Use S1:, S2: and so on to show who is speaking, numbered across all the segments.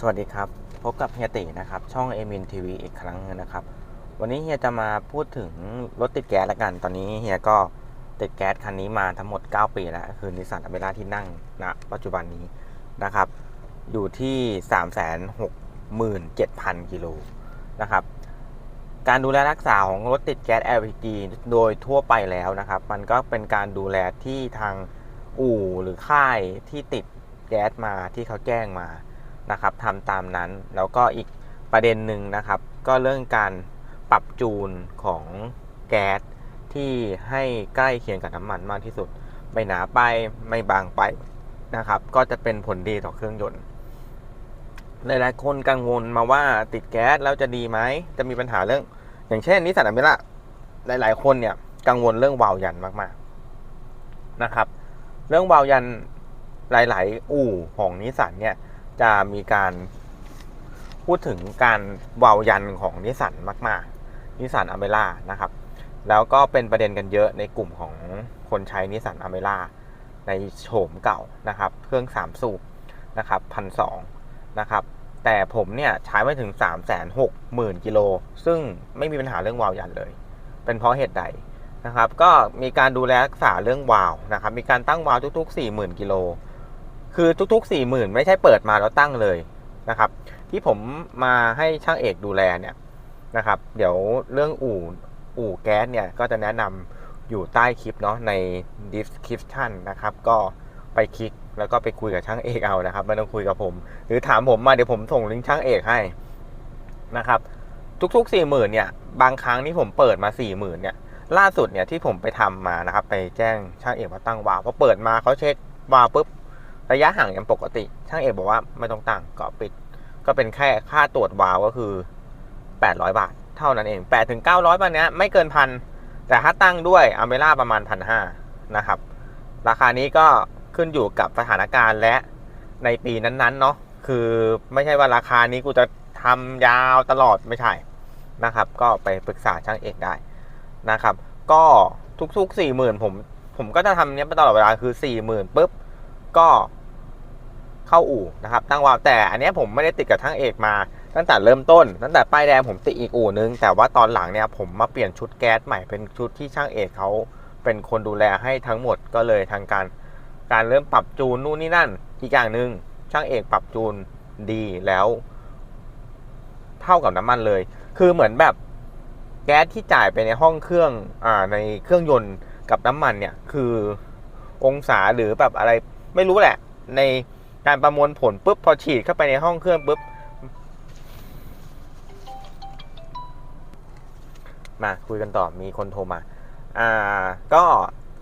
S1: สวัสดีครับพบกับเฮียตินะครับช่องเอมินทีวีอีกครั้งนึงนะครับ วันนี้เฮียจะมาพูดถึงรถติดแก๊สละกัน ตอนนี้เฮียก็ติดแก๊สคันนี้มาทั้งหมด 9 ปีแล้ว คือนิสสันอเมร่าที่นั่งณปัจจุบันนี้นะครับ อยู่ที่367,000กิโลนะครับ การดูแลรักษาของรถติดแก๊ส LPG โดยทั่วไปแล้วนะครับ มันก็เป็นการดูแลที่ทางอู่หรือค่ายที่ติดแก๊สมาที่เขาแจ้งมา นะครับทำตามนั้น แล้วก็อีกประเด็นหนึ่งนะครับ ก็เรื่องการปรับจูนของแก๊สที่ให้ใกล้เคียงกับน้ำมันมากที่สุด ไม่หนาไปไม่บางไปนะครับ ก็จะเป็นผลดีต่อเครื่องยนต์หลายๆคนกังวลมาว่าติดแก๊สแล้วจะดีไหมจะมีปัญหาเรื่อง อย่างเช่นนิสสันอเมร่าหลาย ๆ คนเนี่ยกังวลเรื่องวาล์วยันมากๆนะครับ เรื่องวาล์วยันหลาย ๆ อู่ของนิสสันเนี่ย จะมีการพูดถึงการวาวยันของนิสสันมาก ๆ นิสสันอเมร่านะครับ แล้วก็เป็นประเด็นกันเยอะในกลุ่มของคนใช้นิสสันอเมร่าในโฉมเก่านะครับ เครื่อง 3 สูบนะครับพันสนะครับ แต่ผมเนี่ยใช้ไม่ถึง 3 6 0 0 0 0กิโล ซึ่งไม่มีปัญหาเรื่องวาวยันเลย เป็นเพราะเหตุใดนะครับ ก็มีการดูแลรักษาเรื่องวาวนะครับ มีการตั้งวาวทุกๆ 40,000 กิโล คือทุกๆ4 0,000ไม่ใช่เปิดมาแล้วตั้งเลยนะครับ ที่ผมมาให้ช่างเอกดูแลเนี่ยนะครับ เดี๋ยวเรื่องอู่อู่แก๊สเนี่ยก็จะแนะนำอยู่ใต้คลิปเนาะใน description นะครับ ก็ไปคลิกแล้วก็ไปคุยกับช่างเอกเอานะครับไม่ต้องคุยกับผม หรือถามผมมาเดี๋ยวผมส่งลิงก์ช่างเอกให้นะครับ ทุกๆ4 0,000เนี่ยบางครั้งที่ผมเปิดมา4 0,000เนี่ยล่าสุดเนี่ยที่ผมไปทำมานะครับ ไปแจ้งช่างเอกว่าตั้งวาล์วพอเปิดมาเขาเช็ควาล์วปุ๊บ ระยะห่างยังปกติ ช่างเอกบอกว่าไม่ต้องตั้งก็ปิด ก็เป็นแค่ค่าตรวจวาวก็คือ 800 บาท เท่านั้นเอง8ถึง900บาทเนี้ยไม่เกินพันแต่ถ้าตั้งด้วยอเมร่าประมาณพันห้านะครับ ราคานี้ก็ขึ้นอยู่กับสถานการณ์และในปีนั้นๆเนาะคือไม่ใช่ว่าราคานี้กูจะทำยาวตลอดไม่ใช่นะครับ ก็ไปปรึกษาช่างเอกได้นะครับ ก็ทุกๆ40,000ผมผมก็จะทำเนี้ยไปตลอดเวลาคือ40,000ปุ๊บก็ เข้าอู่นะครับตั้งวาล์วแต่อันนี้ผมไม่ได้ติดกับทั้งเอกมา ตั้งแต่เริ่มต้น ตั้งแต่ป้ายแดงผมติดอีกอู่นึง แต่ว่าตอนหลังเนี่ยผมมาเปลี่ยนชุดแก๊สใหม่เป็นชุดที่ช่างเอกเขาเป็นคนดูแลให้ทั้งหมดก็เลยทางการการเริ่มปรับจูนนู่นนี่นั่น อีกอย่างหนึ่งช่างเอกปรับจูนดีแล้ว เท่ากับน้ำมันเลย คือเหมือนแบบแก๊สที่จ่ายไปในห้องเครื่องอ่าในเครื่องยนต์กับน้ำมันเนี่ย คือองศาหรือแบบอะไรไม่รู้แหละ ใน การประมวลผลปุ๊บพอฉีดเข้าไปในห้องเครื่องปุ๊บมาคุยกันต่อมีคนโทรมาอ่าก็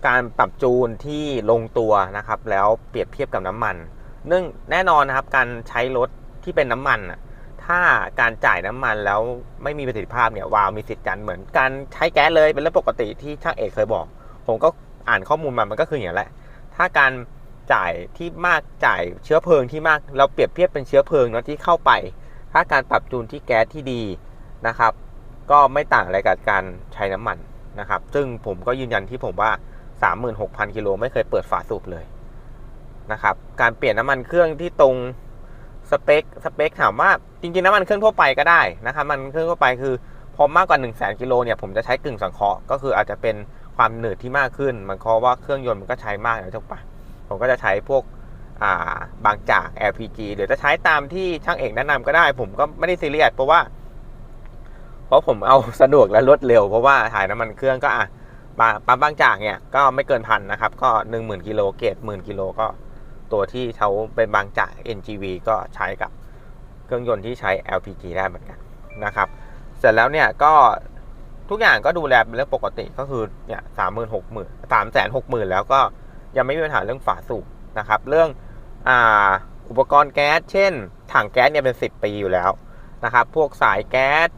S1: การปรับจูนที่ลงตัวนะครับ แล้วเปรียบเทียบกับน้ำมันเนื่องแน่นอนนะครับการใช้รถที่เป็นน้ำมันอะถ้าการจ่ายน้ำมันแล้วไม่มีประสิทธิภาพเนี่ยวาวมีสิทธิ์กันเหมือนการใช้แก๊สเลยเป็นเรื่องปกติที่ช่างเอกเคยบอก ผมก็อ่านข้อมูลมามันก็คืออย่างนั้นแหละ ถ้าการ จ่ายที่มากจ่ายเชื้อเพลิงที่มาก เราเปรียบเทียบเป็นเชื้อเพลิงเนาะที่เข้าไป ถ้าการปรับจูนที่แก๊สที่ดีนะครับ ก็ไม่ต่างอะไรกับการใช้น้ำมันนะครับ ซึ่งผมก็ยืนยันที่ผมว่า 36,000 กิโลไม่เคยเปิดฝาสูบเลยนะครับ การเปลี่ยนน้ำมันเครื่องที่ตรงสเปคสเปคถามว่าจริงๆน้ำมันเครื่องทั่วไปก็ได้นะครับมันเครื่องทั่วไปคือพอมากกว่า 1 0 0 0 0แกิโลเนี่ยผมจะใช้กึ่งสังเคราะห์ก็คืออาจจะเป็นความหนืดที่มากขึ้น มันเพราะว่าเครื่องยนต์มันก็ใช้มากนะถูกปะ ผมก็จะใช้พวกาบางจาก LPG หรือจะใช้ตามที่ช่างเอกแนะนำก็ได้ ผมก็ไม่ได้ซีเรียสเพราะว่า เพราะผมเอาสะดวกและรวดเร็ว เพราะว่าถ่ายน้ำมันเครื่องก็อะปั๊มบางจากเนี่ยก็ไม่เกินพันนะครับ ก็ 1 0,000กิโลเกตหมื่นกิโลก็ตัวที่เขาเป็นบางจาก NGV ก็ใช้กับเครื่องยนต์ที่ใช้ LPG ได้เหมือนกันนะครับ เสร็จแล้วเนี่ยก็ทุกอย่างก็ดูแลเป็นเรื่องปกติก็คือเนี่ยสามหมื่นหกหมื่นสามแสนหกหมื่นแล้วก็ ยังไม่มีปัญหาเรื่องฝาสูบนะครับ เรื่องอ่าอุปกรณ์แก๊ส เช่น ถังแก๊สเนี่ยเป็น 10 ปีอยู่แล้วนะครับ พวกสายแก๊ส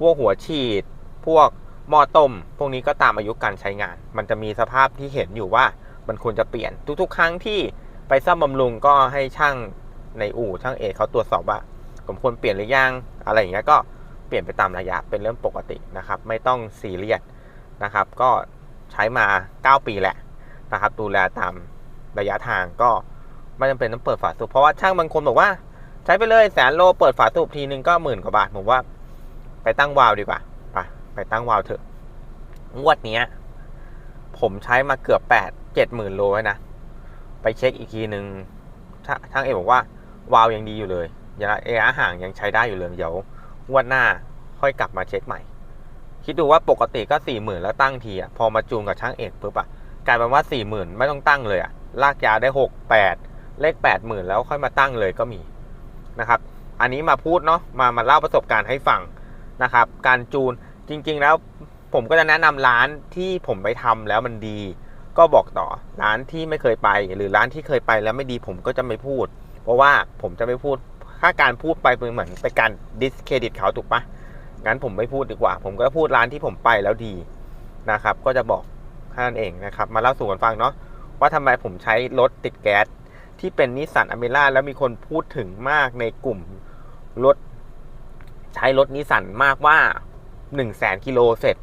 S1: พวกหัวฉีด พวกหม้อต้ม พวกนี้ก็ตามอายุการใช้งาน มันจะมีสภาพที่เห็นอยู่ว่ามันควรจะเปลี่ยนทุกๆ ครั้งที่ไปซ่อมบำรุงก็ให้ช่างในอู่ช่างเอกเขาตรวจสอบว่าผมควรเปลี่ยนหรือยังอะไรอย่างเงี้ยก็เปลี่ยนไปตามระยะเป็นเรื่องปกตินะครับ ไม่ต้องซีเรียสนะครับ ก็ใช้มา 9 ปีแหละ นะครับดูแลตามระยะทางก็ไม่จำเป็นต้องเปิดฝาสูบเพราะว่าช่างบางคนบอกว่า ใช้ไปเลยแสนโลเปิดฝาสูบทีนึงก็หมื่นกว่าบาทผมว่า ไปตั้งวาล์วดีกว่าไปไปตั้งวาล์วเถอะงวดเนี้ย ผมใช้มาเกือบแปดเจ็ดหมื่นโลแล้วนะไปเช็คอีกทีนึงช่าช่างเอกบอกว่าวาล์วยังดีอยู่เลยยังเอาห่างยังใช้ได้อยู่เลยเดี๋ยวงวดหน้าค่อยกลับมาเช็คใหม่ คิดดูว่าปกติก็สี่หมื่นแล้วตั้งทีอะพอมาจูนกับช่างเอกปุ๊บอะ กลายเป็นว่าสี่หมื่นไม่ต้องตั้งเลยอะลากยาวได้หกแปดเลขแปดหมื่นแล้วค่อยมาตั้งเลยก็มีนะครับ อันนี้มาพูดเนาะมามาเล่าประสบการณ์ให้ฟังนะครับ การจูนจริงๆแล้วผมก็จะแนะนำร้านที่ผมไปทำแล้วมันดี ก็บอกต่อร้านที่ไม่เคยไป หรือร้านที่เคยไปแล้วไม่ดีผมก็จะไม่พูด เพราะว่าผมจะไม่พูดถ้าการพูดไปเป็นเหมือนเป็นการดิสเครดิตเขาถูกปะงั้นผมไม่พูดดีกว่า ผมก็พูดร้านที่ผมไปแล้วดีนะครับ ก็จะบอก แค่นั้นเองนะครับ มาเล่าสู่กันฟังเนาะว่าทำไมผมใช้รถติดแก๊สที่เป็นนิสสันอเมร่าแล้วมีคนพูดถึงมากในกลุ่มรถใช้รถนิสสันมากว่า1 0 0 0 0แสนกิโลเสร็จ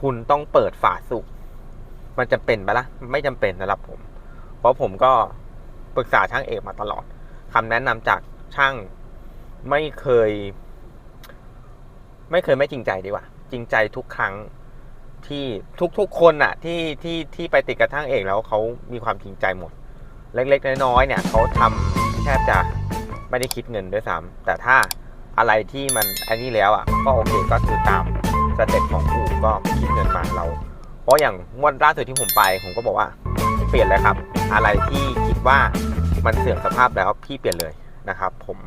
S1: คุณต้องเปิดฝาสูบมันจะเป็นปะละ่ะไม่จำเป็นสำหรับผม เพราะผมก็ปรึกษาช่างเอกมาตลอดคำแนะนำจากช่างไม่เคย ไม่เคยไม่จริงใจดีกว่า จริงใจทุกครั้ง ที่ทุกๆคนน่ะที่ที่ที่ไปติดกับช่งเอกแล้วเขามีความจริงใจหมด เล็กๆน้อยๆเนี่ยเขาทำแทบจะไม่ได้คิดเงินด้วยซ้ำแต่ถ้าอะไรที่มันอันนี้แล้วอะก็โอเคก็คือตามสเต็ปของอู่ก็คิดเงินมาเรา เพราะอย่างงวดล่าสุดที่ผมไปผมก็บอกว่า เปลี่ยนเลยครับ อะไรที่คิดว่ามันเสื่อมสภาพแล้วพี่เปลี่ยนเลยนะครับ ผม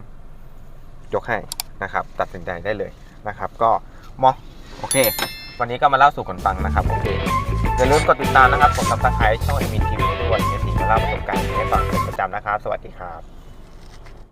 S1: ยกให้นะครับ ตัดสินใจได้เลยนะครับ ก็มอโอเค วันนี้ก็มาเล่าสู่กันฟังนะครับโอเคอย่าลืมกดติดตามนะครับกดซับสไครต์ช่องเอ็มทีวีด้วยเนี่ยสิมาเล่าประสบการณ์ให้ฟังเป็นประจำนะครับ สวัสดีครับ